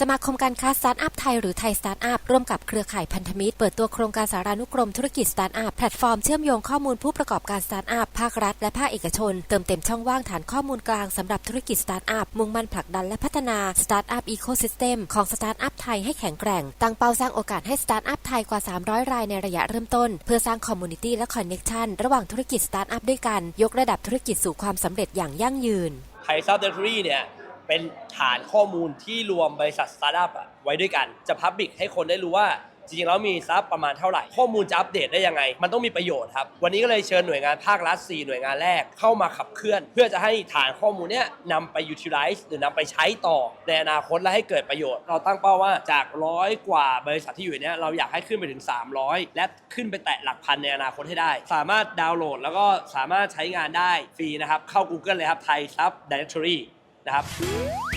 สมาคมการค้าสตาร์ทอัพไทยหรือไทยสตาร์ทอัพร่วมกับเครือข่ายพันธมิตร เปิดตัวโครงการสารานุกรมธุรกิจสตาร์ทอัพแพลตฟอร์มเชื่อมโยงข้อมูลผู้ประกอบการสตาร์ทอัพภาครัฐและภาคเอกชน เติมเต็มช่องว่างฐานข้อมูลกลางสำหรับธุรกิจสตาร์ทอัพมุ่งมั่นผลักดันและพัฒนาสตาร์ทอัพอีโคซิสเต็มของสตาร์ทอัพไทยให้แข็งแกร่ง ตั้งเป้าสร้างโอกาสให้สตาร์ทอัพไทยกว่า 300 รายในระยะเริ่มต้น เพื่อสร้างคอมมูนิตี้และคอนเน็กชันระหว่างธุรกิจสตาร์ทอัพด้วยกัน ยกระดับธุรกิจสู่ความสำเร็จอย่างยั่งยืนไทยซับเดอรี่เนี่ย เป็นฐานข้อมูลที่รวมบริษัทสตาร์ทอัพไว้ด้วยกัน จะพับบิกให้คนได้รู้ว่าจริงๆแล้วมีซับประมาณเท่าไหร่ ข้อมูลจะอัปเดตได้ยังไง มันต้องมีประโยชน์ครับ วันนี้ก็เลยเชิญหน่วยงานภาครัฐ 4 หน่วยงานแรกเข้ามาขับเคลื่อน เพื่อจะให้ฐานข้อมูลเนี้ยนำไป utilize หรือนำไปใช้ต่อ ในอนาคตและให้เกิดประโยชน์ เราตั้งเป้าว่าจากร้อยกว่าบริษัทที่อยู่นเนี้ยเราอยากให้ขึ้นไปถึง 300 และขึ้นไปแตะหลักพันในอนาคตให้ได้ สามารถดาวน์โหลด แล้วก็สามารถใช้งานได้ฟรีนะครับเข้า Google เลยครับไทยซับ Directory นะครับ